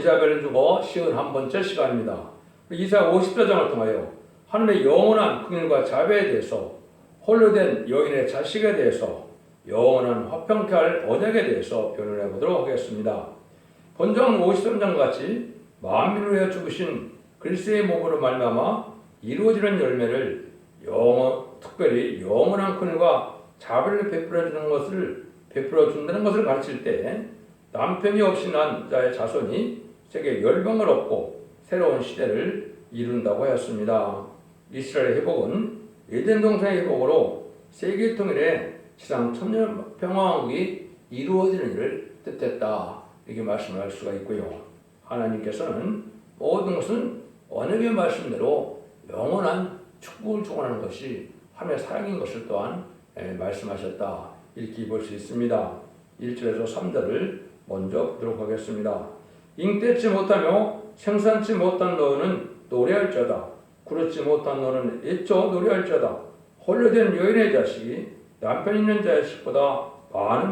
이사벨을 두고 시은 한 번째 시간입니다. 이사 54장을 통하여 하나님의 영원한 긍휼과 자비에 대해서 홀로 된 여인의 자식에 대해서 영원한 화평케 할 언약에 대해서 변론해 보도록 하겠습니다. 본장 53장 같이 만민을 위해 죽으신 그리스의 몸으로 말미암아 이루어지는 열매를 영원 특별히 영원한 긍휼과 자비를 베풀어 주는 것을 베풀어 준다는 것을 가르칠 때 남편이 없이 난 자의 자손이 세계 열방을 얻고 새로운 시대를 이룬다고 하였습니다. 이스라엘 회복은 에덴 동산의 회복으로 세계 통일의 지상 천년 평화왕국이 이루어지는 일을 뜻했다. 이렇게 말씀을 할 수가 있고요. 하나님께서는 모든 것은 언약의 말씀대로 영원한 축복을 주관하는 것이 하나님의 사랑인 것을 또한 예, 말씀하셨다. 이렇게 볼 수 있습니다. 1절에서 3절을 먼저 보도록 하겠습니다. 잉태치 못하며 생산치 못한 너는 노래할자다. 그렇지 못한 너는 애써 노래할자다. 홀려된 여인의 자식이 남편 있는 자식보다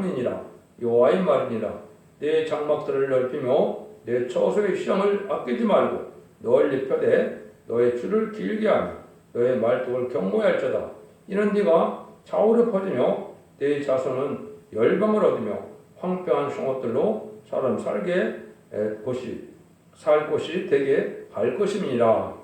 민이라 여호와의 말이니라. 내 장막들을 넓히며 내 처소의 시험을 아끼지 말고 널리 펴되 너의 줄을 길게 하며 너의 말뚝을 경고할자다. 이는 네가 좌우로 퍼지며 내 자손은 열방을 얻으며 황폐한 성읍들로 사람 살게 에, 곳이 살 곳이 되게 갈 것임이니라.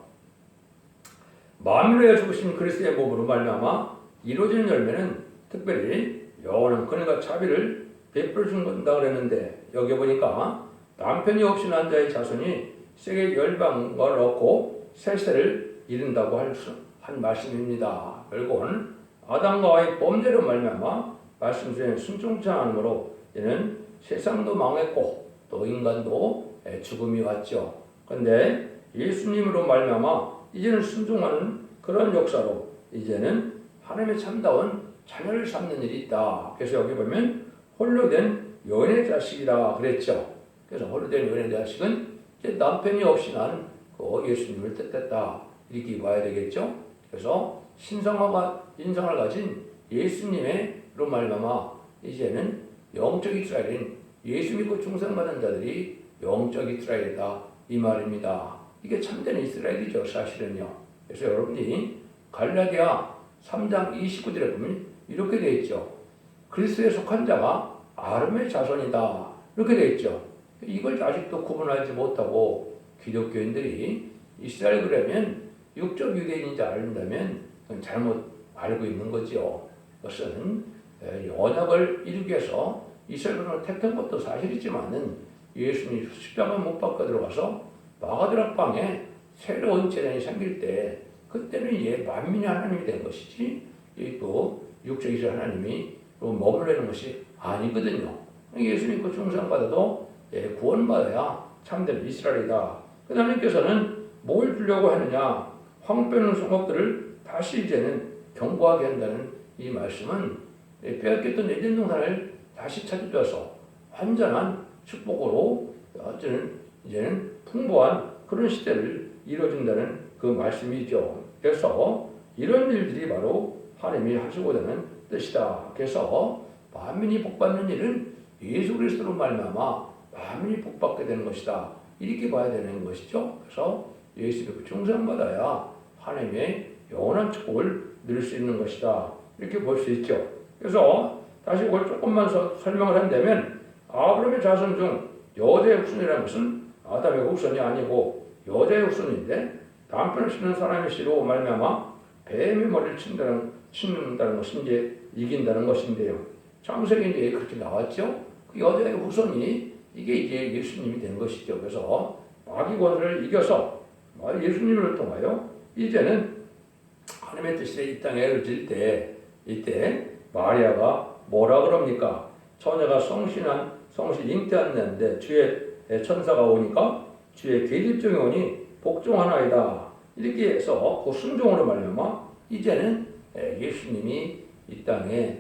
만민을 죽으신 그리스도의 몸으로 말미암아 이루어지는 열매는 특별히 영원한 근혜가 자비를 베풀어 준다 그랬는데 여기 보니까 남편이 없이 난 자의 자손이 세계 열방을 얻고 세세를 이룬다고 할한 말씀입니다. 결국은 아담과의 범죄로 말미암아 말씀 중에 순종치 않으므로 이는 세상도 망했고 또 인간도 죽음이 왔죠. 그런데 예수님으로 말미암아 이제는 순종하는 그런 역사로 이제는 하나님의 참다운 자녀를 삼는 일이 있다. 그래서 여기 보면 홀로 된 여인의 자식이라 그랬죠. 그래서 홀로 된 여인의 자식은 남편이 없이 난 그 예수님을 뜻했다. 이렇게 봐야 되겠죠. 그래서 신성화가 인성을 가진 예수님의로 말미암아 이제는 영적 이스라엘인 예수 믿고 충성받은 자들이 영적 이스라엘이다 이 말입니다. 이게 참된 이스라엘이죠 사실은요. 그래서 여러분이 갈라디아 3장 29절에 보면 이렇게 되어 있죠. 그리스도에 속한 자가 아름의 자손이다 이렇게 되어 있죠. 이걸 아직도 구분하지 못하고 기독교인들이 이스라엘 그러면 육적 유대인인지 알는다면 잘못 알고 있는 거죠. 그것은 이루기 위해서 이스라엘을 택한 것도 사실이지만은 예수님이 십자가 못 박혀 들어가서 마가드락 방에 새로운 재단이 생길 때 그때는 예 만민의 하나님이 된 것이지 또 육적 이스라엘 하나님이 머물러는 것이 아니거든요. 예수님 그 중상받아도 예, 구원받아야 참된 이스라엘이다. 그 하나님께서는 뭘 주려고 하느냐? 황폐는 성읍들을 다시 이제는 경고하게 한다는 이 말씀은 빼앗겼던 에덴 동산을 다시 찾아줘서 완전한 축복으로 어쩌는 이제는 풍부한 그런 시대를 이루어준다는 그 말씀이죠. 그래서 이런 일들이 바로 하나님이 하시고자 하는 뜻이다. 그래서 만민이 복받는 일은 예수 그리스도로 말미암아 만민이 복받게 되는 것이다. 이렇게 봐야 되는 것이죠. 그래서 예수를 충성받아야 하나님의 영원한 축복을 누릴 수 있는 것이다. 이렇게 볼 수 있죠. 그래서 다시 그걸 조금만 설명을 한다면 아브라함의 자손 중 여자의 후손이라는 것은 아담의 후손이 아니고 여자의 후손인데 남편을 씹는 사람의 씨로 말미암아 뱀의 머리를 친다는 친다는 이제 이긴다는 것인데요. 창세기 이제 그렇게 나왔죠. 그 여자의 후손이 이게 이제 예수님이 된 것이죠. 그래서 마귀 권세를 이겨서 예수님을 통하여 이제는 하나님의 뜻이 이 땅에 이루어질 때 이때 마리아가 뭐라 그럽니까? 처녀가 성신한 성신 잉태했는데 주의 천사가 오니까 주의 계집종이 오니 복종하나이다. 이렇게 해서 그 순종으로 말미암아 이제는 예수님이 이 땅에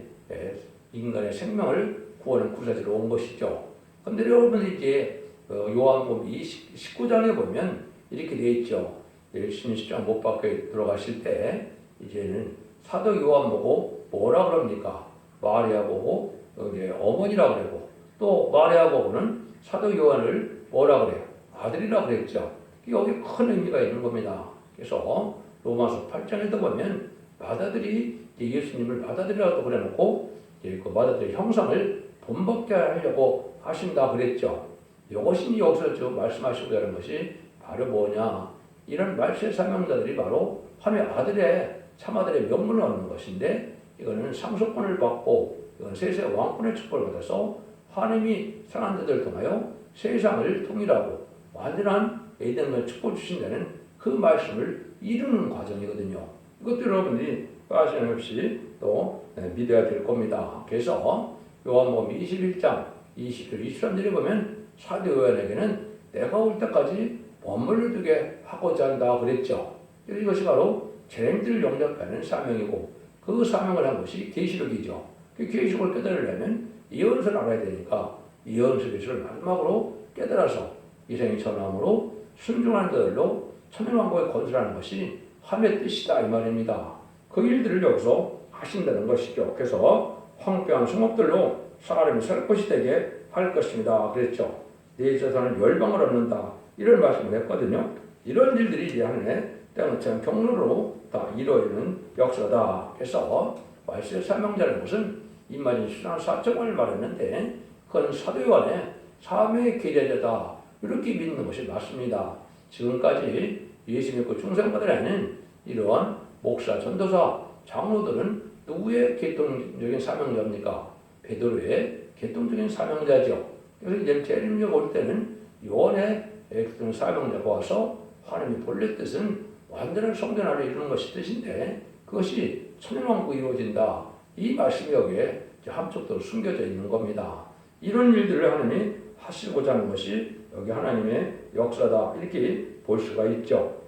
인간의 생명을 구원의 구세주로 온 것이죠. 근데 여러분 이제 그 요한복음 19장에 보면 이렇게 되어 있죠. 예수님 십장 못 박혀 들어가실 때 이제는 사도 요한 보고 뭐라 그럽니까? 마리아 보고 이제 어머니라 그러고 또 마리아 보고는 사도 요한을 뭐라 그래요? 아들이라 그랬죠. 여기 큰 의미가 있는 겁니다. 그래서 로마서 8장에도 보면 마다들이 예수님을 마다들이라고 그래놓고 그 마다들의 형상을 본받게 하려고 하신다 그랬죠. 이것이 여기서 지금 말씀하시고 하는 것이 바로 뭐냐? 이런 말세 사명자들이 바로 하나의 아들의 참아들의 명분을 얻는 것인데 이거는 상속권을 받고 이건 세세 왕권의 축복을 받아서 하나님이 사랑하는 자들을 통하여 세상을 통일하고 완전한 에덴을 축복 주신다는 그 말씀을 이루는 과정이거든요. 이것도 여러분들이 빠짐없이 또 네, 믿어야 될 겁니다. 그래서 요한복음 21장 20절 23절에 보면 사도 요한에게는 내가 올 때까지 원물을 두게 하고자 한다 그랬죠. 이것이 바로 죄인들을 영접하는 사명이고 그 사명을 한 것이 계시록이죠. 그 계시록을 깨달으려면 이언서를 알아야 되니까 이언서 계시를 마지막으로 깨달아서 이생이 전함으로 순종하는 자들로 천연왕국에 건설하는 것이 함의 뜻이다 이 말입니다. 그 일들을 여기서 하신다는 것이죠. 그래서 황폐한 성읍들로 사람이 살 것이 되게 할 것입니다. 그랬죠. 내 있어서는 열방을 얻는다. 이런 말씀을 했거든요. 이런 일들이 이제 하늘에 때문처럼 경로로 다 이루어지는 역사다. 그래서 말세 사명자는 것은 이만희 신앙 사정을 말했는데 그건 사도요한의 사명의 계제자다. 이렇게 믿는 것이 맞습니다. 지금까지 예수 믿고 중생받으라는 이러한 목사, 전도사, 장로들은 누구의 계통적인 사명자입니까? 베드로의 계통적인 사명자죠. 그래서 이제 재림력 올 때는 요한의 계통 사명자가 와서 하나님의 본래 뜻은 완전한 성전 안에 이루는 것이 뜻인데 그것이 천연왕국이 이루어진다. 이 말씀이 여기에 한쪽도 숨겨져 있는 겁니다. 이런 일들을 하나님이 하시고자 하는 것이 여기 하나님의 역사다. 이렇게 볼 수가 있죠.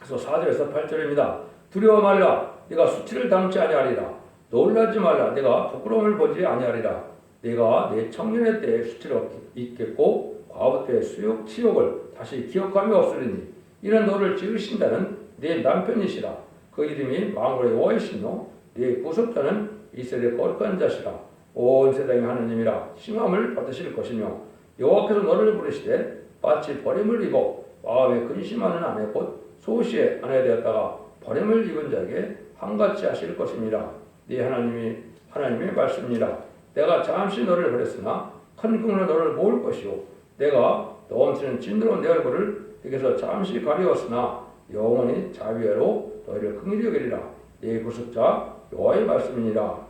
그래서 4절에서 8절입니다. 두려워 말라. 네가 수치를 당치 아니하리라. 놀라지 말라. 내가 부끄러움을 보지 아니하리라. 내가 내 청년의 때에 수치를 잊겠고 과부 때의 수욕, 치욕을 다시 기억함이 없으리니 이는 너를 지으신다는 네 남편이시라. 그 이름이 망고의 여호와이시며 네 구속자는 이스라엘의 거룩한 자시라. 온 세상의 하나님이라 심함을 받으실 것이며 여호와께서 너를 부르시되 마치 버림을 입어 마음에 근심하는 아내 곧 소시의 아내 되었다가 버림을 입은 자에게 한같이 하실 것입니다. 네 하나님이 하나님의 말씀이라. 내가 잠시 너를 버렸으나 큰 꿈으로 너를 모을 것이요 내가 넘치는 진노로 내 얼굴을 내게서 잠시 가리웠으나 영원히 자비하로 너희를 긍휼히 여기리라. 네 구속자 여호와의 말씀이니라.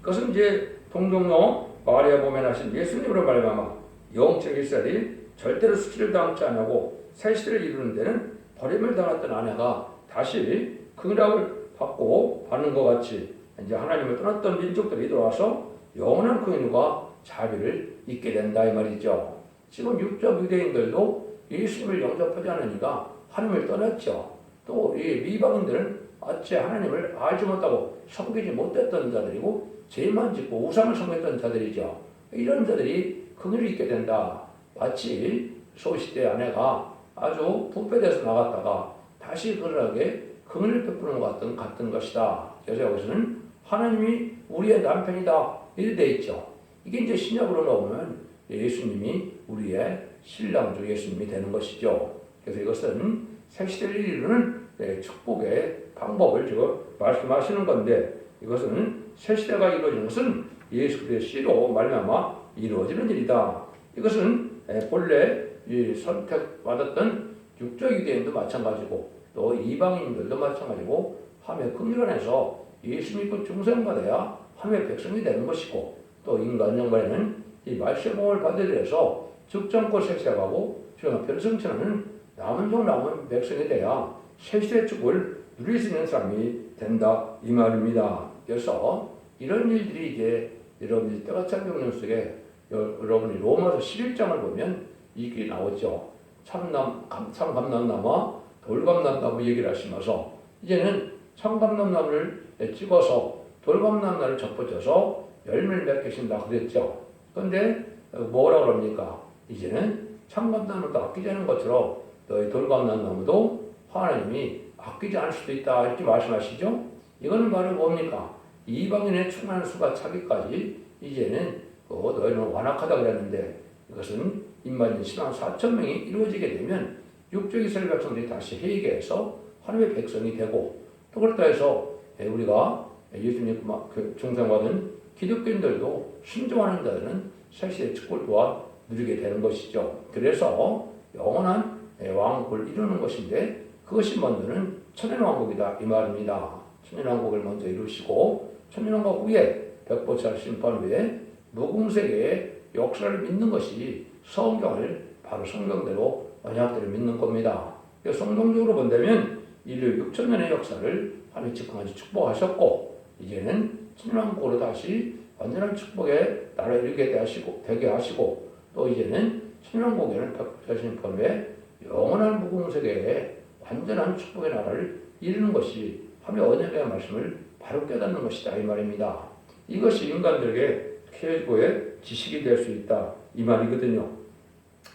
그것은 이제 동정로 마리아 보면 하신 예수님으로 말미암아 영적 이스라엘이 절대로 수치를 당치 않고 새 시대를 이루는 데는 버림을 당했던 아내가 다시 긍휼을 받고 받는 것 같이 이제 하나님을 떠났던 민족들이 돌아와서 영원한 긍휼과 자비를 잊게 된다 이 말이죠. 지금 육적 유대인들도 예수님을 영접하지 않으니까 하나님을 떠났죠. 또 이 미방인들은 어째 하나님을 알지 못하고 섬기지 못했던 자들이고 죄만 짓고 우상을 섬겼던 자들이죠. 이런 자들이 긍휼을 잊게 된다. 마치 소시대 아내가 아주 부패돼서 나갔다가 다시 그러하게 긍휼을 베푸는 것 같은, 같은 것이다. 그래서 여기서는 하나님이 우리의 남편이다. 이렇게 돼 있죠. 이게 이제 신약으로 나오면 예수님이 우리의 신랑주 예수님이 되는 것이죠. 그래서 이것은 새시대를 이루는 네, 축복의 방법을 지금 말씀하시는 건데 이것은 새 시대가 이루어지는 것은 예수 그리스도의 씨로 말미암아 이루어지는 일이다. 이것은 본래 선택받았던 육적 유대인도 마찬가지고 또 이방인들도 마찬가지고 함의 긍휼 안에서 예수 믿고 중생받아야 함의 백성이 되는 것이고 또 인간 영간에는 이 말세봉을 받으려서 즉정코 색색하고 주영 변성처는 남은 종 남은 백성이 돼야 세시대 축을 누릴 수 있는 사람이 된다 이 말입니다. 그래서 이런 일들이 이제 여러분이 때가 찬 경영 속에 여러분이 로마서 11장을 보면 이게 나오죠. 참남 참감남나무와 돌감남나무 얘기를 하시면서 이제는 참감남나무를 찍어서 돌감남나무를 접붙여서 열매를 맺겠습니다 그랬죠. 그런데 뭐라 그럽니까? 이제는 참감나무도 않은 것처럼 너희 돌감남나무도 하나님이 아끼지 않을 수도 있다 이렇게 말씀하시죠. 이거는 바로 뭡니까? 이방인의 충만한 수가 차기까지 이제는 어, 너희는 완악하다 그랬는데 이것은 임마진 신앙 4천 명이 이루어지게 되면 육적 이스라엘 백성들이 다시 회개해서 하나님의 백성이 되고 또 그렇다 해서 예, 우리가 예수님 그 중생받은 기독교인들도 순종하는 자들은 새시대 축복을 또한 누리게 되는 것이죠. 그래서 영원한 예, 왕국을 이루는 것인데 그것이 먼저는 천연왕국이다 이 말입니다. 천연왕국을 먼저 이루시고 천연왕국 후에 백보살 심판 후에 무궁세계의 역사를 믿는 것이 성경을 바로 성경대로 언약대로 믿는 겁니다. 성경적으로 본다면 인류 6천 년의 역사를 하나님 직관하시 축복하셨고 이제는 천년왕국으로 다시 완전한 축복의 나라를 이루게 하시고 되게 하시고 또 이제는 천년왕국에는 백자신 번에 영원한 무궁 세계의 완전한 축복의 나라를 이루는 것이 하나님의 언약의 말씀을 바로 깨닫는 것이다 이 말입니다. 이것이 인간들에게 최고의 지식이 될 수 있다 이 말이거든요.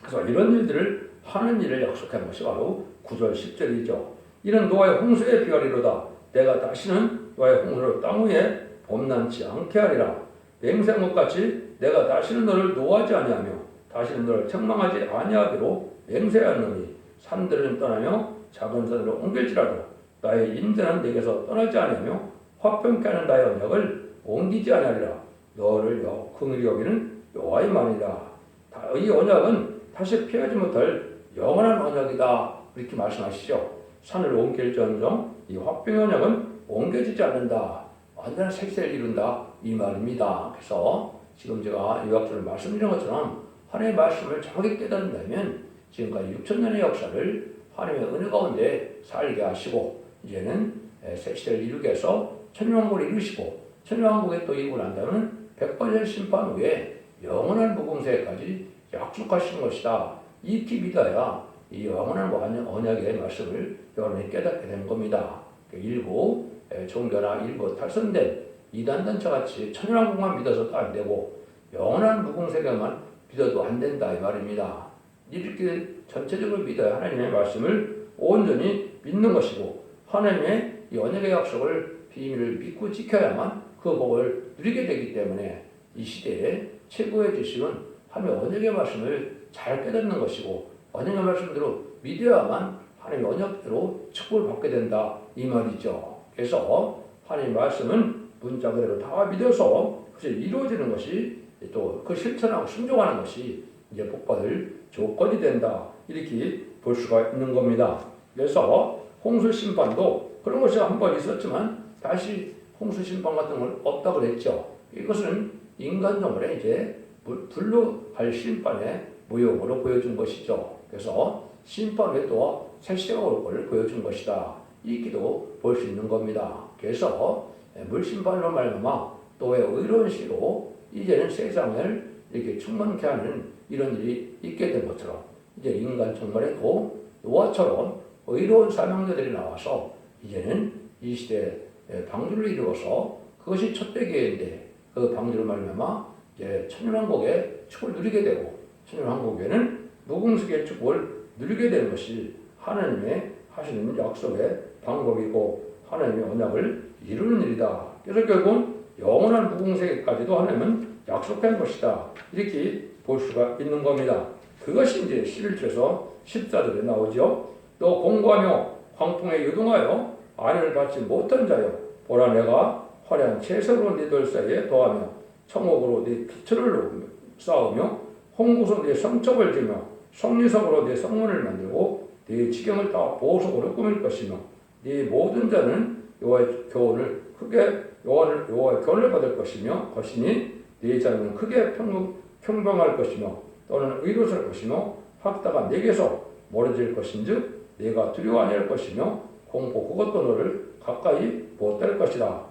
그래서 이런 일들을 하는 일을 약속한 것이 바로 9절 10절이죠. 이런 노아의 홍수의 비하리로다. 내가 다시는 노아의 홍수로 땅 위에 범람치 않게 하리라. 맹세한 같이 내가 다시는 너를 노하지 아니하며 다시는 너를 책망하지 아니하기로 맹세하노니 산들은 떠나며 작은 산으로 옮길지라도 나의 인자는 내게서 떠나지 아니하며 화평케 하는 나의 언약을 옮기지 아니하리라. 너를 여 긍휼히 여기는 여호와의 말이다. 이 언약은 다시 피하지 못할 영원한 언약이다. 이렇게 말씀하시죠. 산을 옮길지언정 이 화평의 언약은 옮겨지지 않는다. 완전한 색세를 이룬다. 이 말입니다. 그래서 지금 제가 유학주를 말씀드린 것처럼 하나님의 말씀을 정확히 깨닫는다면 지금까지 6천 년의 역사를 하나님의 은혜 가운데 살게 하시고 이제는 새 시대를 이루게 해서 천년왕국을 이루시고 천년왕국에 또 이루고 난다면 백번의 심판 후에 영원한 무공세까지 약속하신 것이다. 이렇게 믿어야 이 영원한 언약의 말씀을 여러분이 깨닫게 되는 겁니다. 그 일부 종교나 일부 탈선된 이단 단체 같이 천연왕국만 믿어서도 안 되고 영원한 무공세계만 믿어도 안 된다 이 말입니다. 이렇게 전체적으로 믿어야 하나님의 말씀을 온전히 믿는 것이고 하나님의 이 언약의 약속을 비밀을 믿고 지켜야만 그 복을 누리게 되기 때문에 이 시대에 최고의 지식은 하나님의 언약의 말씀을 잘 깨닫는 것이고 언약의 말씀대로 믿어야만 하나님의 언약대로 축복을 받게 된다 이 말이죠. 그래서 하나님의 말씀은 문자 그대로 다 믿어서 그것이 이루어지는 것이 또 그 실천하고 순종하는 것이 이제 복받을 조건이 된다 이렇게 볼 수가 있는 겁니다. 그래서 홍수 심판도 그런 것이 한 번 있었지만 다시 홍수 심판 같은 걸 없다고 그랬죠. 이것은 인간적으로 이제 불로 할 심판의 무용으로 보여준 것이죠. 그래서 심판 후에 또 새 시대가 올 것을 보여준 것이다. 이기도 볼 수 있는 겁니다. 그래서 물심판으로 말미암아 또의 의로운 시로 이제는 세상을 이렇게 충만케 하는 이런 일이 있게 된 것처럼 이제 인간 정말에도 노아처럼 의로운 사명자들이 나와서 이제는 이 시대 방주를 이루어서 그것이 첫대 기회인데 그 방주를 말미암아 이제 천년왕국의 축을 누리게 되고 천년왕국에는 무궁수의 축을 누리게 되는 것이 하나님의 하시는 약속의 방법이고 하나님의 언약을 이루는 일이다. 그래서 결국 영원한 무궁세계까지도 하나님은 약속한 것이다. 이렇게 볼 수가 있는 겁니다. 그것이 이제 11절에서 14절에 나오죠. 또 공부하며 황풍에 유동하여 아내를 받지 못한 자여 보라 내가 화려한 채석으로 네돌 사이에 더하며 청옥으로 네 피처를 쌓으며 홍구소 네 성첩을 지며 성리석으로 네 성문을 만들고 네 지경을 다 보석으로 꾸밀 것이며 네 모든 자는 여호와의 교훈을 크게 여호와를 여호와의 교훈을 받을 것이며 것이니 네 자는 크게 평, 평방할 것이며 또는 의로설 것이며 학다가 내게서 멀어질 것인즉 내가 두려워 아니할 것이며 공포 그것도 너를 가까이 못될 것이다.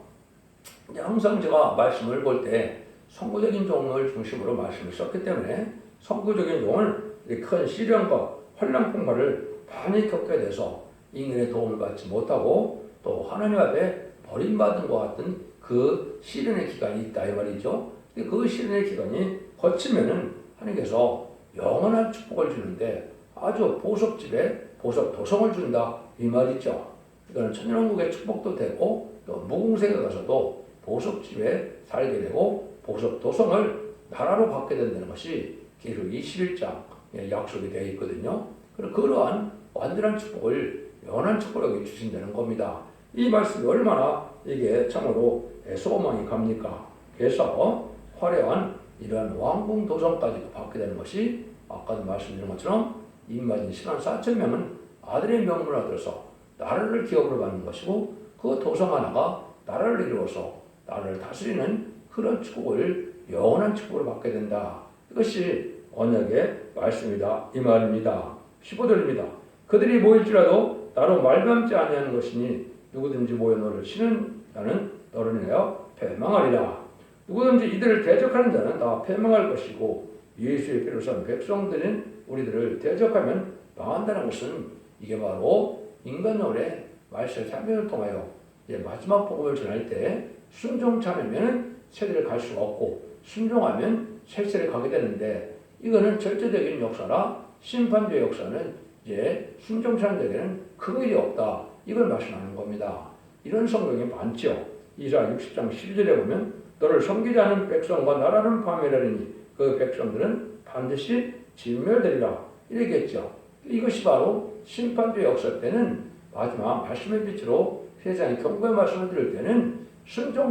항상 제가 말씀을 볼 때 선구적인 종을 중심으로 말씀을 썼기 때문에 선구적인 종을 큰 시련과 환란 풍파를 많이 겪게 돼서 인간의 도움을 받지 못하고 또 하나님 앞에 버림받은 것 같은 그 시련의 기간이 있다 이 말이죠. 그 시련의 기간이 거치면은 하나님께서 영원한 축복을 주는데 아주 보석집에 보석 도성을 준다 이 말이죠. 이거는 천년왕국의 축복도 되고 또 무궁세계 가서도 보석집에 살게 되고 보석 도성을 나라로 받게 된다는 것이 계속 21장 예, 약속이 되어 있거든요. 그러한 완전한 축복을 영원한 축복을 주신다는 겁니다. 이 말씀이 얼마나 이게 참으로 예, 소망이 갑니까? 그래서 화려한 이러한 왕궁 도성까지도 받게 되는 것이 아까도 말씀드린 것처럼 임마진 신한 4천 명은 아들의 명분을 얻어서 나라를 기업으로 받는 것이고 그 도성 하나가 나라를 이루어서 나라를 다스리는 그런 축복을 영원한 축복을 받게 된다. 이것이 언약의 말씀이다. 이 말입니다. 15절입니다. 그들이 모일지라도 나로 말감지 아니하는 것이니 누구든지 모여 너를 치는 자는 너를 인하여 패망하리라. 누구든지 이들을 대적하는 자는 다 패망할 것이고 예수의 피로 산 백성들인 우리들을 대적하면 망한다는 것은 이게 바로 인간론의 말씀 참여를 통하여 이제 마지막 복음을 전할 때 순종치 않으면 세대를 갈 수가 없고 순종하면 세세를 가게 되는데 이거는 절대적인 역사라 심판주의 역사는 이제 데에는 큰 일이 없다. 이걸 말씀하는 겁니다. 이런 성경이 많죠. 이사 60장 12절에 보면 너를 않은 백성과 나라는 파멸하리니 그 백성들은 반드시 진멸되리라 이랬겠죠. 이것이 바로 심판주의 역사 때는 마지막 말씀의 빛으로 세상에 경고의 말씀을 들을 때는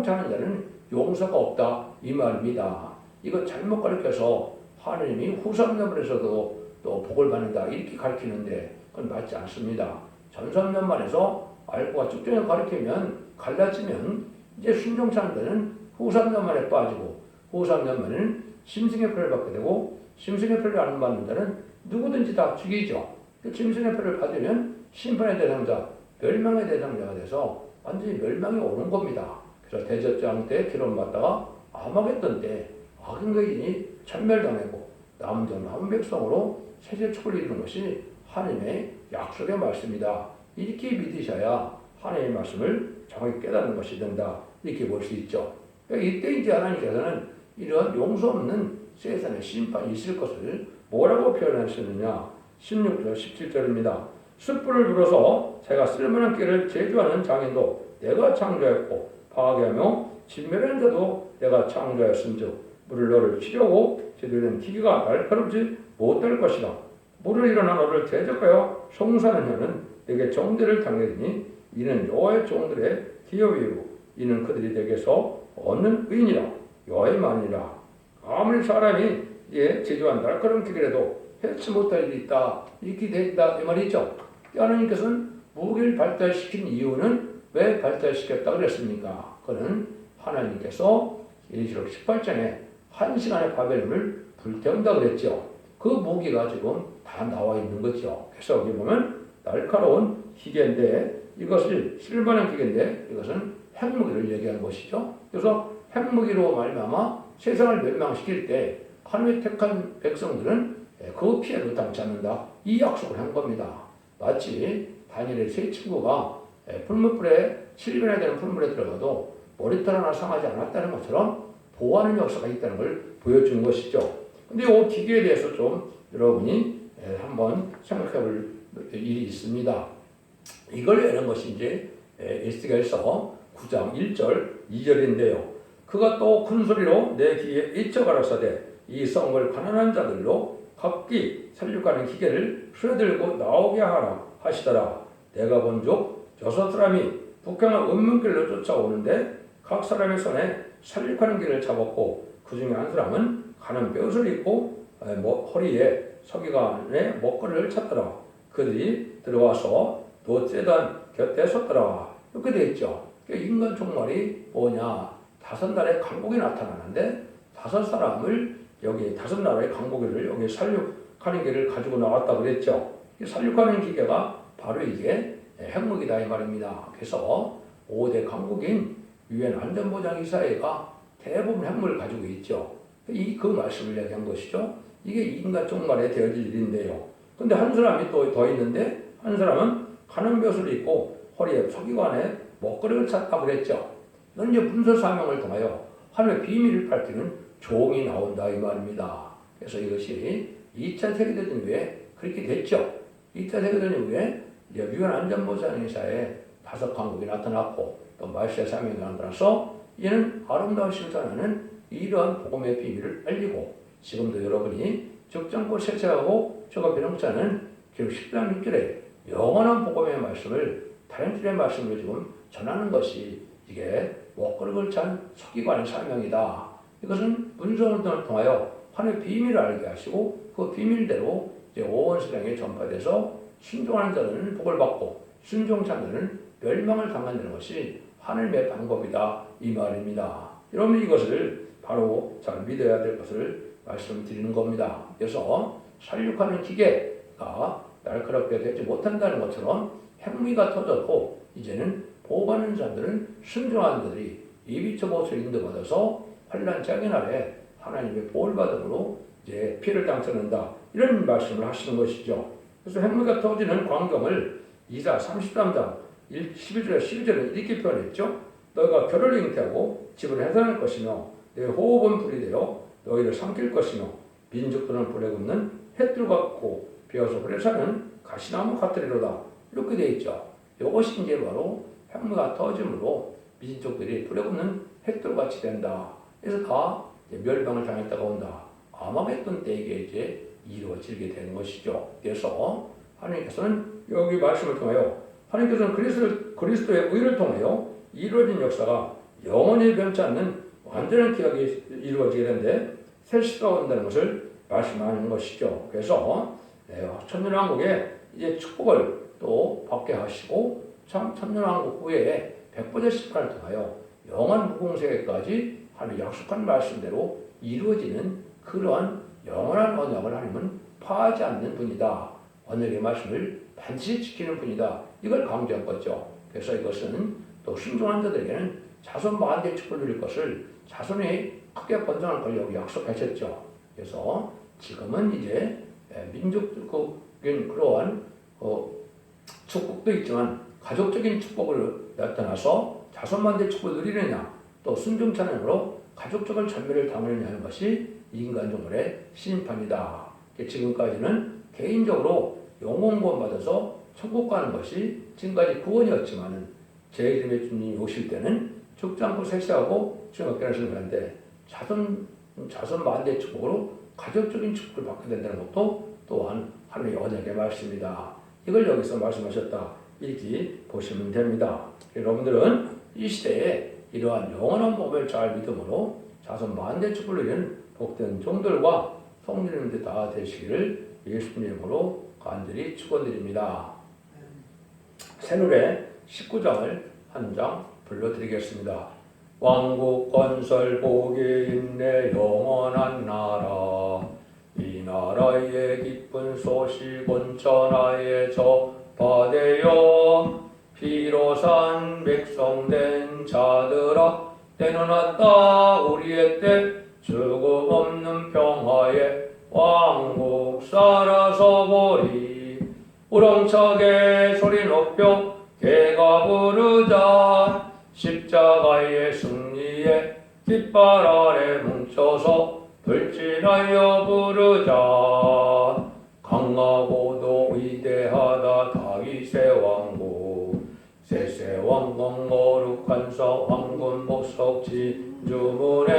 않은 자는 용서가 없다 이 말입니다. 이거 잘못 가르쳐서 하나님이 후삼년만에서도 또 복을 받는다 이렇게 가르치는데 그건 맞지 않습니다. 전삼년만에서 알고가 쭉쭉 가르치면 갈라지면 이제 자는 후삼년만에 빠지고 후삼년만에는 심승의 표를 받게 되고 심승의 표를 안 받는 자는 누구든지 다 죽이죠. 그 심승의 표를 받으면 심판의 대상자, 멸망의 대상자가 돼서 완전히 멸망이 오는 겁니다. 그래서 대접장 때 기름 받다가 아마겟돈 때 악인거인이 천멸당하고 남은 자 남은 백성으로 세세 축을 이루는 것이 하나님의 약속의 말씀이다. 이렇게 믿으셔야 하나님의 말씀을 정확히 깨닫는 것이 된다. 이렇게 볼 수 있죠. 그러니까 이때 이제 하나님께서는 이런 용서 없는 세상에 심판이 있을 것을 뭐라고 표현하셨느냐? 16절, 17절입니다. 숯불을 불어서 제가 쓸만한 길을 제조하는 장인도 내가 창조했고 파괴하며 진멸하는 자도 내가 창조하였은 즉 물을 너를 치려고 제대로 된 기계가 날카롭지 못할 것이다. 물을 일어나 너를 대적하여 송사는 자는 내게 정죄를 당하리니 이는 여호와의 종들의 기업이요 이는 그들이 내게서 얻는 의인이라 여호와의 만이라 아무리 사람이 예, 제조한 날카로운 기계라도 해치 못할 일이 있다 이렇게 된다 이 말이죠. 하나님께서는 무기를 발달시킨 이유는 왜 발달시켰다 그랬습니까? 그는 하나님께서 예시록 18장에 한 시간의 바벨론을 불태운다 그랬죠. 그 무기가 지금 다 나와 있는 거죠. 그래서 여기 보면 날카로운 기계인데 이것을 쓸만한 기계인데 이것은 핵무기를 얘기하는 것이죠. 그래서 핵무기로 말미암아 세상을 멸망시킬 때 하나님의 택한 백성들은 그 피해를 당치 않는다. 이 약속을 한 겁니다. 마치 다니엘의 세 친구가 풀무불에 700에 되는 풀물에 들어가도 머리털 하나 상하지 않았다는 것처럼 보호하는 역사가 있다는 걸 보여주는 것이죠. 근데 이 기계에 대해서 좀 여러분이 한번 생각해 볼 일이 있습니다. 이걸 내는 것이 이제 에스겔서 9장 1절 2절인데요. 그가 또 큰 소리로 내 귀에 이쳐 가라사대 이 성을 가난한 자들로 각기 살육하는 기계를 수레들고 나오게 하라 하시더라. 내가 본즉 여섯 사람이 북향을 은문길로 쫓아오는데 각 사람의 손에 살육하는 길을 잡았고 그 중에 한 사람은 가는 뼈을 입고 뭐, 허리에 서기관의 목걸이를 찼더라. 그들이 들어와서 노제단 곁에 섰더라. 이렇게 되어 있죠. 인간 종말이 뭐냐? 다섯 날의 강국이 나타나는데 다섯 사람을 여기 다섯 나라의 강국을 여기 살육하는 길을 가지고 나왔다 그랬죠. 살육하는 기계가 바로 이게 핵무기다 이 말입니다. 그래서 5대 강국인 유엔 안전보장이사회가 대부분 핵무기를 가지고 있죠. 이 그 말씀을 얘기한 것이죠. 이게 인간 종말에 되어질 일인데요. 근데 한 사람이 또 더 있는데 한 사람은 가는 벼슬을 입고 허리에 서기관에 먹거리를 찼다 그랬죠. 이건 이제 문서 사명을 통하여 하나님의 비밀을 밝히는 종이 나온다 이 말입니다. 그래서 이것이 2차 세계대전 후에 그렇게 됐죠. 2차 세계대전 후에 유엔 안전보장회사에 다섯 강국이 나타났고 또 말세 사명이 나타나서 이는 아름다운 실천하는 이러한 복음의 비밀을 알리고 지금도 여러분이 적정고 세세하고 저가 변형자는 기록 10장 6절에 영원한 복음의 말씀을 다른 줄의 말씀을 지금 전하는 것이 이게 먹거리를 찬 서기관의 사명이다. 이것은 문서운동을 통하여 하나님의 비밀을 알게 하시고 그 비밀대로 이제 온 세상에 전파돼서 순종하는 자들은 복을 받고 순종치 않는 자는 멸망을 당한다는 것이 하나님의 방법이다 이 말입니다. 여러분 이것을 바로 잘 믿어야 될 것을 말씀드리는 겁니다. 그래서 살육하는 기계가 날카롭게 되지 못한다는 것처럼 핵미가 터졌고 이제는 보호받는 자들은 순종하는 자들이 이비처 보수를 인도받아서 환란 장애 날에 하나님의 보호를 받음으로 이제 피를 당쳐낸다 이런 말씀을 하시는 것이죠. 그래서 핵미가 터지는 광경을 이사 33장 11절에 12절에 이렇게 표현했죠. 너희가 결을 잉태하고 집을 해산할 것이며 내 호흡은 불이 되어 너희를 삼킬 것이며 민족들은 불에 굽는 햇들 같고 비어서 불에 사는 가시나무 같으리로다 이렇게 되어 있죠. 이것이 이제 바로 핵무가 터짐으로 민족들이 불에 굽는 햇들 같이 된다. 그래서 다 멸망을 당했다가 온다. 아마겟돈 때 이게 이제 이루어지게 되는 것이죠. 그래서 하나님께서는 여기 말씀을 통하여 하나님께서는 그리스도, 그리스도의 의를 통하여 이루어진 역사가 영원히 변치 않는 완전한 기억이 이루어지게 되는데 새 시대가 온다는 것을 말씀하는 것이죠. 그래서 네, 천년왕국에 이제 축복을 또 받게 하시고 참 천년왕국 후에 백보자 심판을 통하여 영원 무공세계까지 하는 약속한 말씀대로 이루어지는 그러한 영원한 언약을 하나님은 파하지 않는 분이다. 언약의 말씀을 반드시 지키는 분이다. 이걸 강조한 거죠. 그래서 이것은 또 순종한 자들에게는 자손 만대 축복을 누릴 것을 자손이 크게 번성할 걸려고 약속하셨죠. 그래서 지금은 이제 민족적인 그러한 어, 축복도 있지만 가족적인 축복을 나타나서 자손 만대 축복을 누리느냐 또 순종 찬양으로 가족적인 전멸을 당하느냐 하는 것이 인간 종물의 심판이다. 지금까지는 개인적으로 영혼 구원 받아서 천국 가는 것이 지금까지 구원이었지만은 제 이름의 주님이 오실 때는 죽지 않고 세세하고 주님 깨어나시는 건데 자손 자손 만대 축복으로 가족적인 축복을 받게 된다는 것도 또한 하나님의 언약의 말씀입니다. 이걸 여기서 말씀하셨다 이렇게 보시면 됩니다. 여러분들은 이 시대에 이러한 영원한 법을 잘 믿음으로 자손 만대 축복을 누리는 복된 종들과 성도님들 다 되시기를 예수님 이름으로 간절히 축원드립니다. 새노래 19장을 한 장 불러드리겠습니다. 왕국 건설 복이 있네 영원한 나라 이 나라의 기쁜 소식은 천하에 전파되어 피로 산 백성된 자들아 때는 왔다. 우리의 때 죽음 없는 평화에 왕국 살아서 보리. 우렁차게 소리 높여 개가 부르자 십자가의 승리에 깃발 아래 뭉쳐서 돌진하여 부르자. 강하고도 위대하다 다윗의 왕국. 세세 왕궁 거룩한 성 황금 보석 진주문에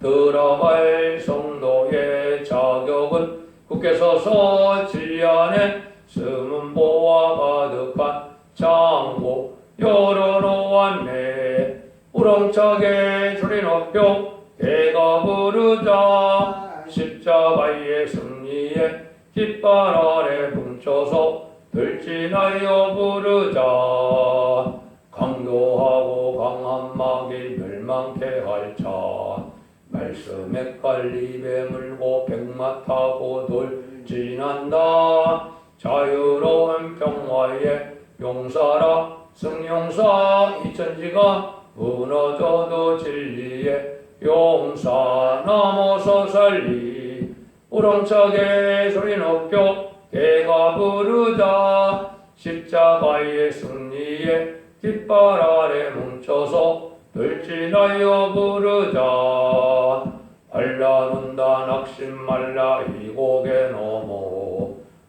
들어갈 성도의 자격은 굳게 서서 진리 안에 숨은 보화 가득한 창고 열어 놓았네 우렁차게 소리 높여 개가 부르자. 십자가의 승리에 깃발 아래 뭉쳐서 돌진하여 부르자. 강도하고 강한 막이 멸망케 할자. 말씀에 깔리에 물고 백마 타고 돌진한다. 자유로운 평화에 용사라 승용사 이천지가 무너져도 진리에 용사 넘어서 살리. 우렁차게 소리 높여 개가 부르자. 십자가의 승리에 깃발 아래 뭉쳐서 돌진하여 부르자. 발라눈다 낙심 말라 이 곡에 넘어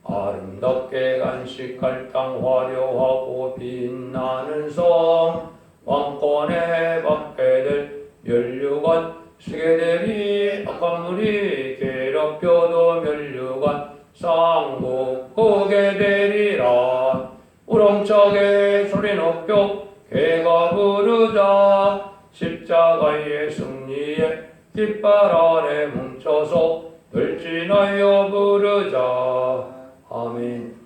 아름답게 간식할 땅 화려하고 빛나는 성 왕권에 받게 될 멸류관 쓰게 되리 악한 물이 괴롭 표도 멸류관. 쌍복하게 되리라. 우렁차게 소리 높여 개가 부르자. 십자가의 승리에 깃발 아래 뭉쳐서 늘진하여 부르자 아멘